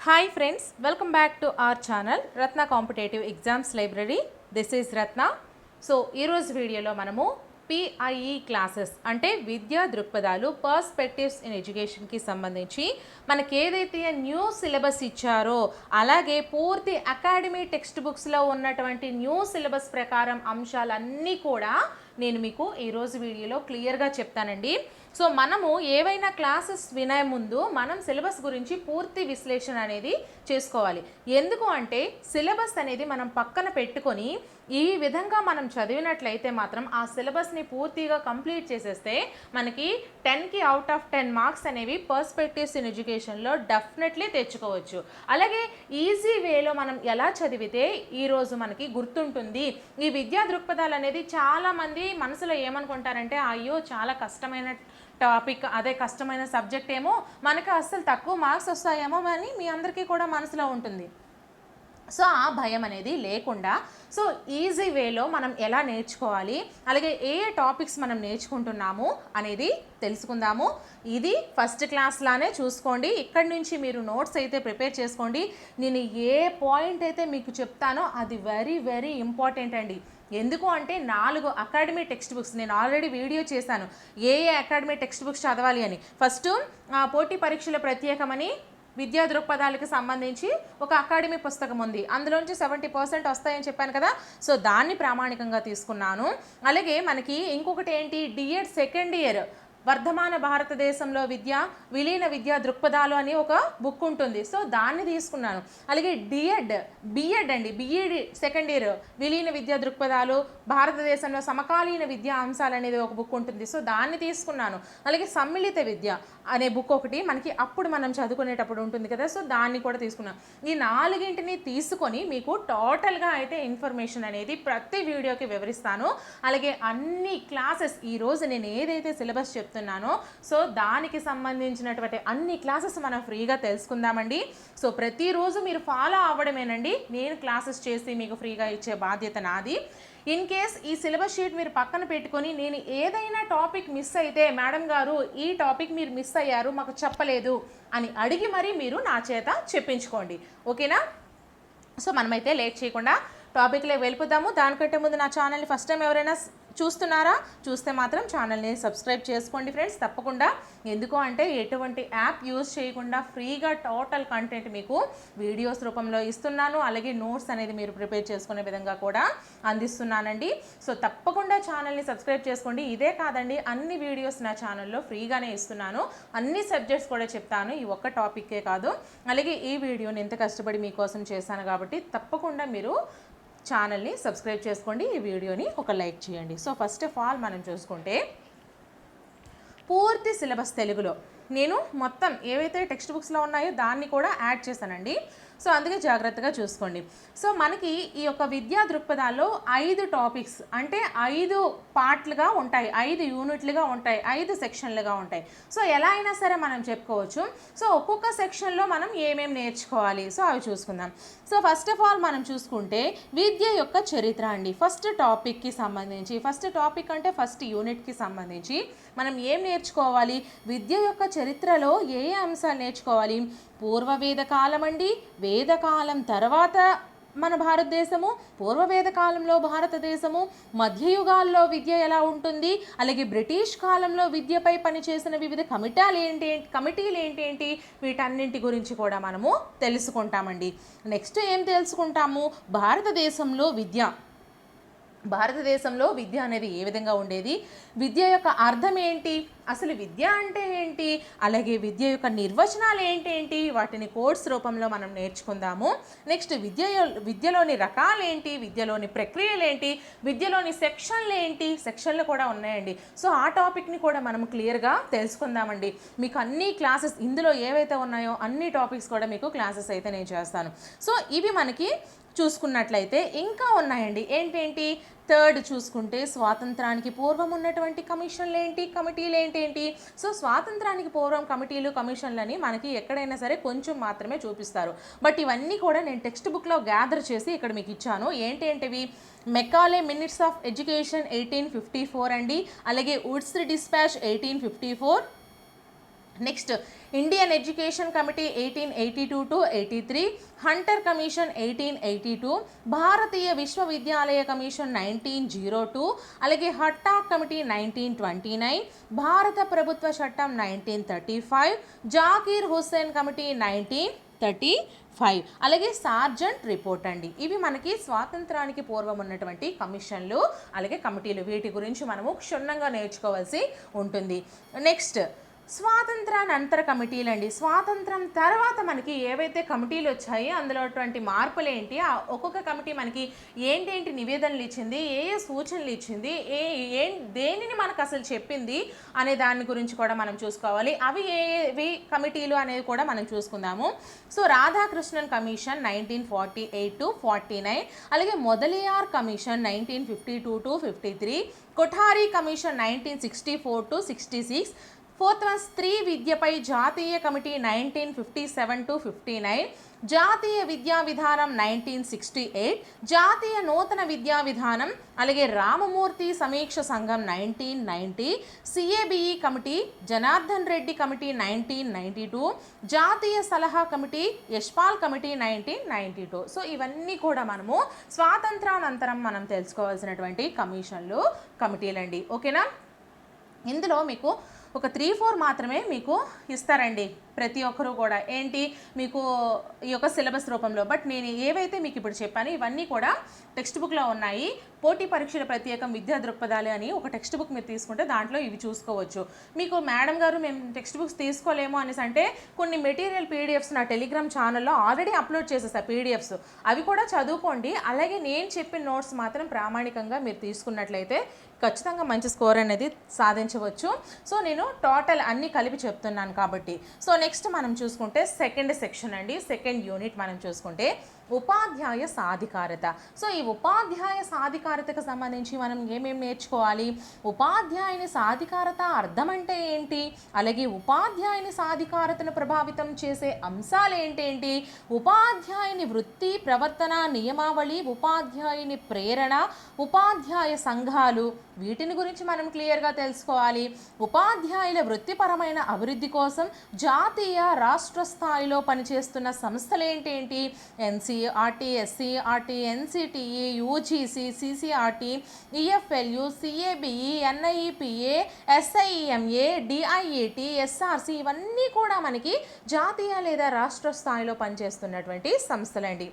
Hi friends welcome back to our channel Ratna competitive exams library this is Ratna so ఈరోజు వీడియోలో మనము PIE classes అంటే విద్యా దృక్పథాలు perspectives in ఎడ్యుకేషన్కి సంబంధించి మనకి ఏదైతే న్యూ సిలబస్ ఇచ్చారో అలాగే పూర్తి అకాడమీ టెక్స్ట్ బుక్స్లో ఉన్నటువంటి న్యూ సిలబస్ ప్రకారం అంశాలన్నీ కూడా నేను మీకు ఈరోజు వీడియోలో క్లియర్గా చెప్తానండి. సో మనము ఏవైనా క్లాసెస్ వినే ముందు మనం సిలబస్ గురించి పూర్తి విశ్లేషణ అనేది చేసుకోవాలి. ఎందుకు అంటే సిలబస్ అనేది మనం పక్కన పెట్టుకొని ఈ విధంగా మనం చదివినట్లయితే మాత్రం ఆ సిలబస్ని పూర్తిగా కంప్లీట్ చేసేస్తే మనకి టెన్కి అవుట్ ఆఫ్ టెన్ మార్క్స్ అనేవి పర్స్పెక్టివ్స్ ఇన్ ఎడ్యుకేషన్లో డెఫినెట్లీ తెచ్చుకోవచ్చు. అలాగే ఈజీ వేలో మనం ఎలా చదివితే ఈరోజు మనకి గుర్తుంటుంది. ఈ విద్యా దృక్పథాలు అనేది చాలామంది మనసులో ఏమనుకుంటారంటే అయ్యో చాలా కష్టమైన టాపిక్ అదే కష్టమైన సబ్జెక్ట్ ఏమో మనకు అస్సలు తక్కువ మార్క్స్ వస్తాయేమో అని మీ అందరికీ కూడా మనసులో ఉంటుంది. సో ఆ భయం అనేది లేకుండా సో ఈజీ వేలో మనం ఎలా నేర్చుకోవాలి అలాగే ఏ ఏ టాపిక్స్ మనం నేర్చుకుంటున్నాము అనేది తెలుసుకుందాము. ఇది ఫస్ట్ క్లాస్లానే చూసుకోండి. ఇక్కడి నుంచి మీరు నోట్స్ అయితే ప్రిపేర్ చేసుకోండి. నేను ఏ పాయింట్ అయితే మీకు చెప్తానో అది వెరీ వెరీ ఇంపార్టెంట్ అండి. ఎందుకు అంటే నాలుగు అకాడమీ టెక్స్ట్ బుక్స్ నేను ఆల్రెడీ వీడియో చేశాను. ఏ ఏ అకాడమీ టెక్స్ట్ బుక్స్ చదవాలి అని. ఫస్ట్ పోటీ పరీక్షల ప్రత్యేకమని విద్యా దృక్పథాలకు సంబంధించి ఒక అకాడమీ పుస్తకం ఉంది. అందులోంచి సెవెంటీ పర్సెంట్ వస్తాయని చెప్పాను కదా. సో దాన్ని ప్రామాణికంగా తీసుకున్నాను. అలాగే మనకి ఇంకొకటి ఏంటి? DEd second year. వర్ధమాన భారతదేశంలో విద్య విలీన విద్యా దృక్పథాలు అని ఒక బుక్ ఉంటుంది. సో దాన్ని తీసుకున్నాను. అలాగే డిఎడ్ బిఎడ్ అండి. BEd second year. విలీన విద్యా దృక్పథాలు భారతదేశంలో సమకాలీన విద్యా అంశాలు అనేది ఒక బుక్ ఉంటుంది. సో దాన్ని తీసుకున్నాను. అలాగే సమ్మిళిత విద్య అనే బుక్ ఒకటి మనకి అప్పుడు మనం చదువుకునేటప్పుడు ఉంటుంది కదా. సో దాన్ని కూడా తీసుకున్నాను. ఈ నాలుగింటిని తీసుకొని మీకు టోటల్గా అయితే ఇన్ఫర్మేషన్ అనేది ప్రతి వీడియోకి వివరిస్తాను. అలాగే అన్ని క్లాసెస్ ఈరోజు నేను ఏదైతే సిలబస్ చెప్తాను చెప్తున్నానో. సో దానికి సంబంధించినటువంటి అన్ని క్లాసెస్ మనం ఫ్రీగా తెలుసుకుందామండి. సో ప్రతిరోజు మీరు ఫాలో అవ్వడమేనండి. నేను క్లాసెస్ చేసి మీకు ఫ్రీగా ఇచ్చే బాధ్యత నాది. ఇన్ కేస్ ఈ సిలబస్ షీట్ మీరు పక్కన పెట్టుకొని నేను ఏదైనా టాపిక్ మిస్ అయితే మేడం గారు ఈ టాపిక్ మీరు మిస్ అయ్యారు మాకు చెప్పలేదు అని అడిగి మరీ మీరు నా చేత చెప్పించుకోండి. ఓకేనా? సో మనమైతే లేట్ చేయకుండా టాపిక్లో వెళ్ళిపోదాము. దానికంటే ముందు నా ఛానల్ని ఫస్ట్ టైం ఎవరైనా చూస్తున్నారా? చూస్తే మాత్రం ఛానల్ని సబ్స్క్రైబ్ చేసుకోండి ఫ్రెండ్స్. తప్పకుండా ఎందుకు అంటే ఎటువంటి యాప్ యూజ్ చేయకుండా ఫ్రీగా టోటల్ కంటెంట్ మీకు వీడియోస్ రూపంలో ఇస్తున్నాను. అలాగే నోట్స్ అనేది మీరు ప్రిపేర్ చేసుకునే విధంగా కూడా అందిస్తున్నానండి. సో తప్పకుండా ఛానల్ని సబ్స్క్రైబ్ చేసుకోండి. ఇదే కాదండి అన్ని వీడియోస్ నా ఛానల్లో ఫ్రీగానే ఇస్తున్నాను. అన్ని సబ్జెక్ట్స్ కూడా చెప్తాను. ఈ ఒక్క టాపిక్కే కాదు. అలాగే ఈ వీడియోని ఎంత కష్టపడి మీకోసం చేశాను కాబట్టి తప్పకుండా మీరు ఛానల్ని సబ్స్క్రైబ్ చేసుకోండి ఈ వీడియోని ఒక లైక్ చేయండి. సో ఫస్ట్ ఆఫ్ ఆల్ మనం చూసుకుంటే పూర్తి సిలబస్ తెలుగులో. నేను మొత్తం ఏవైతే టెక్స్ట్ బుక్స్లో ఉన్నాయో దాన్ని కూడా యాడ్ చేశానండి. సో అందుకే జాగ్రత్తగా చూసుకోండి. సో మనకి ఈ యొక్క విద్యా దృక్పథాల్లో ఐదు టాపిక్స్ అంటే ఐదు పార్ట్లుగా ఉంటాయి. ఐదు యూనిట్లుగా ఉంటాయి. ఐదు సెక్షన్లుగా ఉంటాయి. సో ఎలా అయినా సరే మనం చెప్పుకోవచ్చు. సో ఒక్కొక్క సెక్షన్లో మనం ఏమేమి నేర్చుకోవాలి? సో అవి చూసుకుందాం. సో ఫస్ట్ ఆఫ్ ఆల్ మనం చూసుకుంటే విద్య యొక్క చరిత్ర అండి. ఫస్ట్ టాపిక్కి సంబంధించి ఫస్ట్ టాపిక్ అంటే ఫస్ట్ యూనిట్కి సంబంధించి మనం ఏం నేర్చుకోవాలి? విద్య యొక్క చరిత్రలో ఏ ఏ అంశాలు నేర్చుకోవాలి? పూర్వ అండి వేదకాలం తర్వాత మన భారతదేశము పూర్వ కాలంలో భారతదేశము మధ్యయుగాల్లో విద్య ఎలా ఉంటుంది అలాగే బ్రిటిష్ కాలంలో విద్యపై పనిచేసిన వివిధ కమిటాలు ఏంటి కమిటీలు ఏంటేంటి ఏంటి వీటన్నింటి గురించి కూడా మనము తెలుసుకుంటామండి. నెక్స్ట్ ఏం తెలుసుకుంటాము? భారతదేశంలో విద్య. భారతదేశంలో విద్య అనేది ఏ విధంగా ఉండేది? విద్య యొక్క అర్థం ఏంటి? అసలు విద్య అంటే ఏంటి? అలాగే విద్య యొక్క నిర్వచనాలు ఏంటి ఏంటి వాటిని కోర్స్ రూపంలో మనం నేర్చుకుందాము. నెక్స్ట్ విద్య విద్యలోని రకాలు ఏంటి? విద్యలోని ప్రక్రియలు ఏంటి? విద్యలోని సెక్షన్లు ఏంటి? సెక్షన్లు కూడా ఉన్నాయండి. సో ఆ టాపిక్ని కూడా మనం క్లియర్గా తెలుసుకుందామండి. మీకు అన్ని క్లాసెస్ ఇందులో ఏవైతే ఉన్నాయో అన్ని టాపిక్స్ కూడా మీకు క్లాసెస్ అయితే నేను చేస్తాను. సో ఇవి మనకి చూసుకున్నట్లయితే ఇంకా ఉన్నాయండి. ఏంటేంటి? థర్డ్ చూసుకుంటే స్వాతంత్రానికి పూర్వం ఉన్నటువంటి కమిషన్లు ఏంటి? కమిటీలు ఏంటి సో స్వాతంత్రానికి పూర్వం కమిటీలు కమిషన్లని మనకి ఎక్కడైనా సరే కొంచెం మాత్రమే చూపిస్తారు. బట్ ఇవన్నీ కూడా నేను టెక్స్ట్ బుక్లో గ్యాదర్ చేసి ఇక్కడ మీకు ఇచ్చాను. ఏంటేంటివి Macaulay minutes of education eighteen fifty four అండి. అలాగే Wood's dispatch eighteen fifty four. Next Indian education committee eighteen eighty two to eighty three Hunter commission eighteen eighty two భారతీయ విశ్వవిద్యాలయ కమిషన్ నైన్టీన్ జీరో టూ అలాగే Hartog committee nineteen twenty nine భారత ప్రభుత్వ చట్టం nineteen thirty five Zakir Hussain committee nineteen thirty five అలాగే Sargent report అండి. ఇవి మనకి స్వాతంత్రానికి పూర్వం ఉన్నటువంటి కమిషన్లు అలాగే కమిటీలు. వీటి గురించి మనము క్షుణ్ణంగా నేర్చుకోవాల్సి ఉంటుంది. నెక్స్ట్ స్వాతంత్రానంతర కమిటీలు అండి స్వాతంత్రం తర్వాత మనకి ఏవైతే కమిటీలు వచ్చాయో అందులో అటువంటి మార్పులు ఏంటి ఆ ఒక్కొక్క కమిటీ మనకి ఏంటేంటి నివేదనలు ఇచ్చింది? ఏ ఏ సూచనలు ఇచ్చింది? ఏ ఏ దేనిని మనకు అసలు చెప్పింది? అనే దాని గురించి కూడా మనం చూసుకోవాలి. అవి ఏవి కమిటీలు అనేది కూడా మనం చూసుకుందాము. So Radhakrishnan commission nineteen forty eight to forty nine అలాగే Mudaliar commission nineteen fifty two to fifty three Kothari commission nineteen sixty four to sixty six fourth one స్త్రీ విద్యపై జాతీయ committee nineteen fifty seven to fifty nine జాతీయ విద్యా విధానం nineteen sixty eight జాతీయ నూతన విద్యా విధానం అలాగే రామమూర్తి సమీక్ష సంఘం nineteen ninety CABE committee Janardhan Reddy committee nineteen ninety two జాతీయ సలహా committee Yashpal committee nineteen ninety two. So ఇవన్నీ కూడా మనము స్వాతంత్రానంతరం మనం తెలుసుకోవాల్సినటువంటి కమిషన్లు కమిటీలండి. ఓకేనా? ఇందులో మీకు ఒక త్రీ ఫోర్ మాత్రమే మీకు ఇస్తారండి ప్రతి ఒక్కరూ కూడా. ఏంటి? మీకు ఈ యొక్క సిలబస్ రూపంలో. బట్ నేను ఏవైతే మీకు ఇప్పుడు చెప్పాను ఇవన్నీ కూడా టెక్స్ట్ బుక్లో ఉన్నాయి. పోటీ పరీక్షల ప్రత్యేకం విద్యా దృక్పథాలు అని ఒక టెక్స్ట్ బుక్ మీరు తీసుకుంటే దాంట్లో ఇవి చూసుకోవచ్చు. మీకు మేడం గారు మేము టెక్స్ట్ బుక్స్ తీసుకోలేము అనేసి అంటే కొన్ని మెటీరియల్ పీడిఎఫ్స్ నా టెలిగ్రామ్ ఛానల్లో ఆల్రెడీ అప్లోడ్ చేసేసా పీడిఎఫ్స్. అవి కూడా చదువుకోండి. అలాగే నేను చెప్పిన నోట్స్ మాత్రం ప్రామాణికంగా మీరు తీసుకున్నట్లయితే ఖచ్చితంగా మంచి స్కోర్ అనేది సాధించవచ్చు. సో నేను టోటల్ అన్నీ కలిపి చెప్తున్నాను కాబట్టి. సో నెక్స్ట్ మనం చూసుకుంటే సెకండ్ సెక్షన్ అండి. సెకండ్ యూనిట్ మనం చూసుకుంటే ఉపాధ్యాయ సాధికారత. సో ఈ ఉపాధ్యాయ సాధికారతకు సంబంధించి మనం ఏమేమి నేర్చుకోవాలి? ఉపాధ్యాయుని సాధికారత అర్థం అంటే ఏంటి? అలాగే ఉపాధ్యాయుని సాధికారతను ప్రభావితం చేసే అంశాలు ఏంటేంటి? ఉపాధ్యాయుని వృత్తి ప్రవర్తన నియమావళి ఉపాధ్యాయుని ప్రేరణ ఉపాధ్యాయ సంఘాలు వీటిని గురించి మనం క్లియర్గా తెలుసుకోవాలి. ఉపాధ్యాయుల వృత్తిపరమైన అభివృద్ధి కోసం జాతీయ రాష్ట్ర స్థాయిలో పనిచేస్తున్న సంస్థలు ఏంటేంటి? NC SCERT NCTE UGC CCRT EFLU CABE NIEPA SIEMA DIET SRC ఇవన్నీ కూడా మనకి జాతీయ లేదా రాష్ట్ర స్థాయిలో పనిచేస్తున్నటువంటి సంస్థలండి.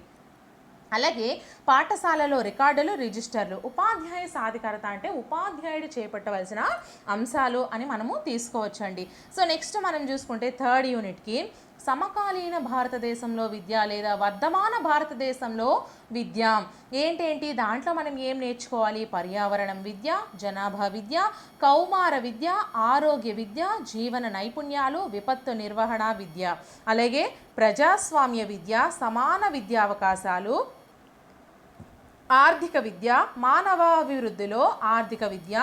అలాగే పాఠశాలలో రికార్డులు రిజిస్టర్లు ఉపాధ్యాయ సాధికారత అంటే ఉపాధ్యాయుడు చేపట్టవలసిన అంశాలు అని మనము తీసుకోవచ్చండి. సో నెక్స్ట్ మనం చూసుకుంటే థర్డ్ యూనిట్కి సమకాలీన భారతదేశంలో విద్య లేదా వర్ధమాన భారతదేశంలో విద్య. ఏంటేంటి? దాంట్లో మనం ఏం నేర్చుకోవాలి? పర్యావరణం విద్య జనాభా విద్య కౌమార విద్య ఆరోగ్య విద్య జీవన నైపుణ్యాలు విపత్తు నిర్వహణ విద్య. అలాగే ప్రజాస్వామ్య విద్య సమాన విద్యావకాశాలు ఆర్థిక విద్య మానవాభివృద్ధిలో ఆర్థిక విద్య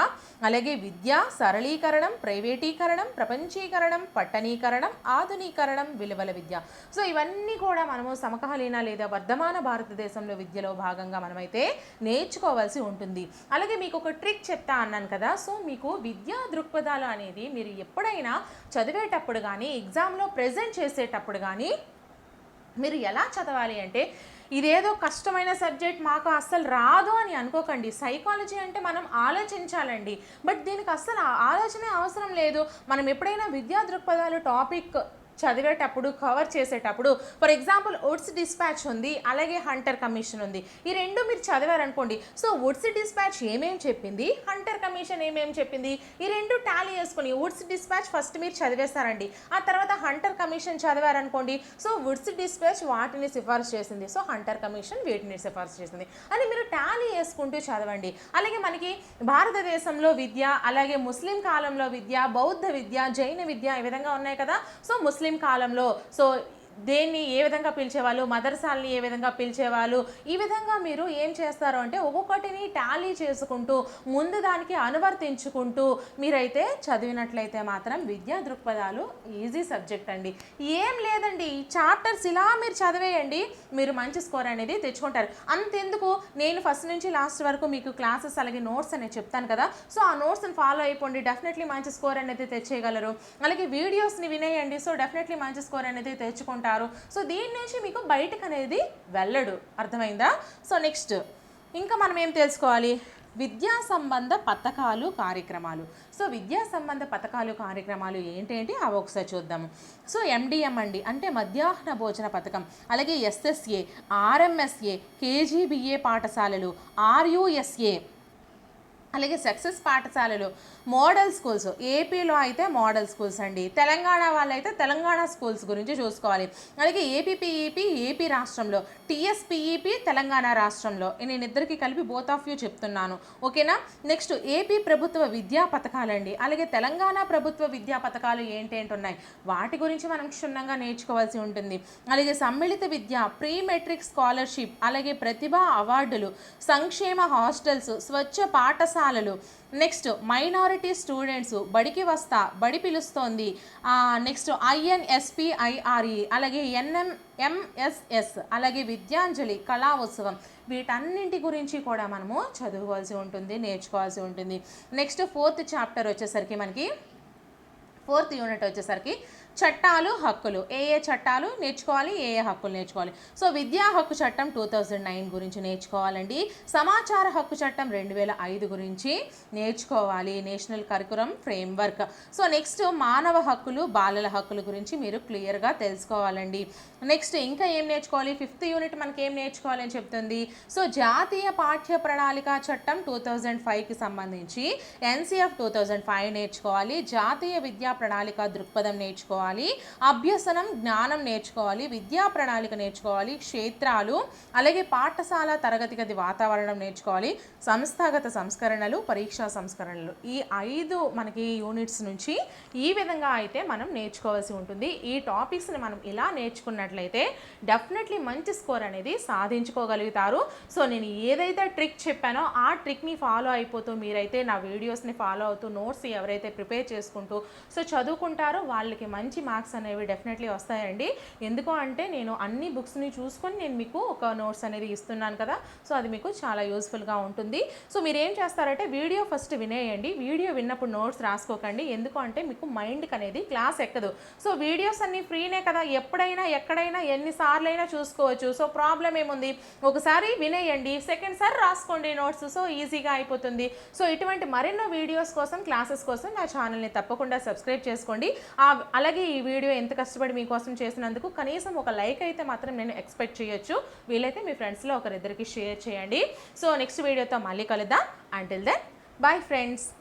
అలాగే విద్య సరళీకరణం ప్రైవేటీకరణం ప్రపంచీకరణం పట్టణీకరణం ఆధునీకరణం విలువల విద్య. సో ఇవన్నీ కూడా మనము సమకాలీన లేదా వర్ధమాన భారతదేశంలో విద్యలో భాగంగా మనమైతే నేర్చుకోవాల్సి ఉంటుంది. అలాగే మీకు ఒక ట్రిక్ చెప్తా అన్నాను కదా. సో మీకు విద్యా దృక్పథాలు అనేది మీరు ఎప్పుడైనా చదివేటప్పుడు కానీ ఎగ్జామ్లో ప్రజెంట్ చేసేటప్పుడు కానీ మీరు ఎలా చదవాలి అంటే ఇదేదో కష్టమైన సబ్జెక్ట్ మాకు అస్సలు రాదు అని అనుకోకండి. సైకాలజీ అంటే మనం ఆలోచించాలండి. బట్ దీనికి అస్సలు ఆ- ఆలోచనే అవసరం లేదు. మనం ఎప్పుడైనా విద్యా దృక్పథాలు టాపిక్ చదివేటప్పుడు కవర్ చేసేటప్పుడు ఫర్ ఎగ్జాంపుల్ వుడ్స్ డిస్పాచ్ ఉంది అలాగే హంటర్ కమిషన్ ఉంది. ఈ రెండు మీరు చదివారనుకోండి సో వుడ్స్ డిస్పాచ్ ఏమేమి చెప్పింది? హంటర్ కమిషన్ ఏమేమి చెప్పింది? ఈ రెండు టాలీ చేసుకుని వుడ్స్ డిస్పాచ్ ఫస్ట్ మీరు చదివేస్తారండి. ఆ తర్వాత హంటర్ కమిషన్ చదివారనుకోండి సో వుడ్స్ డిస్పాచ్ వాటిని సిఫార్సు చేసింది. సో హంటర్ కమిషన్ వీటిని సిఫార్సు చేసింది. అని మీరు టాలీ చేసుకుంటూ చదవండి. అలాగే మనకి భారతదేశంలో విద్య అలాగే ముస్లిం కాలంలో విద్య బౌద్ధ విద్య జైన విద్య ఈ విధంగా ఉన్నాయి కదా. సో ముస్లిం ముస్లిం కాలంలో. సో దేన్ని ఏ విధంగా పిలిచేవాళ్ళు మదర్సాల్ని ఏ విధంగా పిలిచేవాళ్ళు ఈ విధంగా మీరు ఏం చేస్తారు అంటే ఒక్కొక్కటిని టాలీ చేసుకుంటూ ముందు దానికి అనువర్తించుకుంటూ మీరైతే చదివినట్లయితే మాత్రం విద్యా దృక్పథాలు ఈజీ సబ్జెక్ట్ అండి. ఏం లేదండి చాప్టర్స్ ఇలా మీరు చదివేయండి మీరు మంచి స్కోర్ అనేది తెచ్చుకుంటారు. అంతెందుకు? నేను ఫస్ట్ నుంచి లాస్ట్ వరకు మీకు క్లాసెస్ అలాగే నోట్స్ అనేది చెప్తాను కదా సో ఆ నోట్స్ని ఫాలో అయిపోండి డెఫినెట్లీ మంచి స్కోర్ అనేది తెచ్చేయగలరు. అలాగే వీడియోస్ని వినేయండి సో డెఫినెట్లీ మంచి స్కోర్ అనేది తెచ్చుకుంటారు. సో దీని నుంచి మీకు బయటకు అనేది వెళ్ళడు. అర్థమైందా? సో నెక్స్ట్ ఇంకా మనం ఏం తెలుసుకోవాలి? విద్యా సంబంధ పథకాలు కార్యక్రమాలు. సో విద్యా సంబంధ పథకాలు కార్యక్రమాలు ఏంటేంటి? అవి ఒకసారి చూద్దాము సో ఎండిఎం అండి. అంటే మధ్యాహ్న భోజన పథకం. అలాగే ఎస్ఎస్ఏ ఆర్ఎంఎస్ఏ కేజీబీఏ పాఠశాలలు ఆర్యుఎస్ఏ అలాగే సక్సెస్ పాఠశాలలు మోడల్ స్కూల్స్ ఏపీలో అయితే మోడల్ స్కూల్స్ అండి. తెలంగాణ వాళ్ళైతే తెలంగాణ స్కూల్స్ గురించి చూసుకోవాలి. అలాగే ఏపీపీఈపీ ఏపీ రాష్ట్రంలో టీఎస్పీఈపీ తెలంగాణ రాష్ట్రంలో. నేను ఇద్దరికి కలిపి బోత్ ఆఫ్ యూ చెప్తున్నాను. ఓకేనా? నెక్స్ట్ ఏపీ ప్రభుత్వ విద్యా పథకాలండి. అలాగే తెలంగాణ ప్రభుత్వ విద్యా పథకాలు ఏంటేంటి ఉన్నాయి? వాటి గురించి మనం క్షుణ్ణంగా నేర్చుకోవాల్సి ఉంటుంది. అలాగే సమ్మిళిత విద్య ప్రీ మెట్రిక్ స్కాలర్షిప్ అలాగే ప్రతిభా అవార్డులు సంక్షేమ హాస్టల్స్ స్వచ్ఛ పాఠశాలలు. నెక్స్ట్ మైనారిటీ స్టూడెంట్స్ బడికి వస్తా బడి పిలుస్తోంది. నెక్స్ట్ ఐఎన్ఎస్పిఐఆర్ఈ అలాగే ఎన్ఎం ఎంఎస్ఎస్ అలాగే విద్యాంజలి కళా ఉత్సవం. వీటన్నింటి గురించి కూడా మనము చదువుకోవాల్సి ఉంటుంది నేర్చుకోవాల్సి ఉంటుంది. నెక్స్ట్ ఫోర్త్ చాప్టర్ వచ్చేసరికి మనకి ఫోర్త్ యూనిట్ వచ్చేసరికి చట్టాలు హక్కులు. ఏ ఏ చట్టాలు నేర్చుకోవాలి ఏ ఏ హక్కులు నేర్చుకోవాలి? సో విద్యా హక్కు చట్టం టూ థౌజండ్ నైన్ గురించి నేర్చుకోవాలండి. సమాచార హక్కు చట్టం రెండు వేల ఐదు గురించి నేర్చుకోవాలి. National curriculum framework. So next మానవ హక్కులు బాలల హక్కుల గురించి మీరు క్లియర్గా తెలుసుకోవాలండి. నెక్స్ట్ ఇంకా ఏం నేర్చుకోవాలి? ఫిఫ్త్ యూనిట్ మనకి ఏం నేర్చుకోవాలని చెప్తుంది. సో జాతీయ పాఠ్య ప్రణాళిక చట్టం టూ థౌజండ్ ఫైవ్కి సంబంధించి ఎన్సీఎఫ్ టూ థౌజండ్ ఫైవ్ నేర్చుకోవాలి. జాతీయ విద్యా ప్రణాళిక దృక్పథం నేర్చుకోవాలి. అభ్యసనం జ్ఞానం నేర్చుకోవాలి విద్యా ప్రణాళిక నేర్చుకోవాలి క్షేత్రాలు అలాగే పాఠశాల తరగతి గది వాతావరణం నేర్చుకోవాలి సంస్థాగత సంస్కరణలు పరీక్షా సంస్కరణలు. ఈ ఐదు మనకి యూనిట్స్ నుంచి ఈ విధంగా అయితే మనం నేర్చుకోవాల్సి ఉంటుంది. ఈ టాపిక్స్ని మనం ఇలా నేర్చుకున్నట్లయితే డెఫినెట్లీ మంచి స్కోర్ అనేది సాధించుకోగలుగుతారు. సో నేను ఏదైతే ట్రిక్ చెప్పానో ఆ ట్రిక్ని ఫాలో అయిపోతూ మీరైతే నా వీడియోస్ని ఫాలో అవుతూ నోట్స్ ఎవరైతే ప్రిపేర్ చేసుకుంటూ సో చదువుకుంటారో వాళ్ళకి మంచి మార్క్స్ అనేవి డెఫినెట్లీ వస్తాయండి. ఎందుకు అంటే నేను అన్ని బుక్స్ని చూసుకొని నేను మీకు ఒక నోట్స్ అనేది ఇస్తున్నాను కదా. సో అది మీకు చాలా యూస్ఫుల్గా ఉంటుంది. సో మీరు ఏం చేస్తారంటే వీడియో ఫస్ట్ వినేయండి. వీడియో విన్నప్పుడు నోట్స్ రాసుకోకండి. ఎందుకు అంటే మీకు మైండ్కి అనేది క్లాస్ ఎక్కదు. సో వీడియోస్ అన్ని ఫ్రీనే కదా. ఎప్పుడైనా ఎక్కడైనా ఎన్నిసార్లు అయినా చూసుకోవచ్చు. సో ప్రాబ్లం ఏముంది? ఒకసారి వినేయండి. సెకండ్ సారి రాసుకోండి నోట్స్. సో ఈజీగా అయిపోతుంది. సో ఇటువంటి మరెన్నో వీడియోస్ కోసం క్లాసెస్ కోసం నా ఛానల్ని తప్పకుండా సబ్స్క్రైబ్ చేసుకోండి. అలాగే ఈ వీడియో ఎంత కష్టపడి మీకోసం చేసినందుకు కనీసం ఒక లైక్ అయితే మాత్రం నేను ఎక్స్పెక్ట్ చేయొచ్చు. వీలైతే మీ ఫ్రెండ్స్లో ఒకరిద్దరికి షేర్ చేయండి. సో నెక్స్ట్ వీడియోతో మళ్ళీ కలుద్దాం. Until then bye friends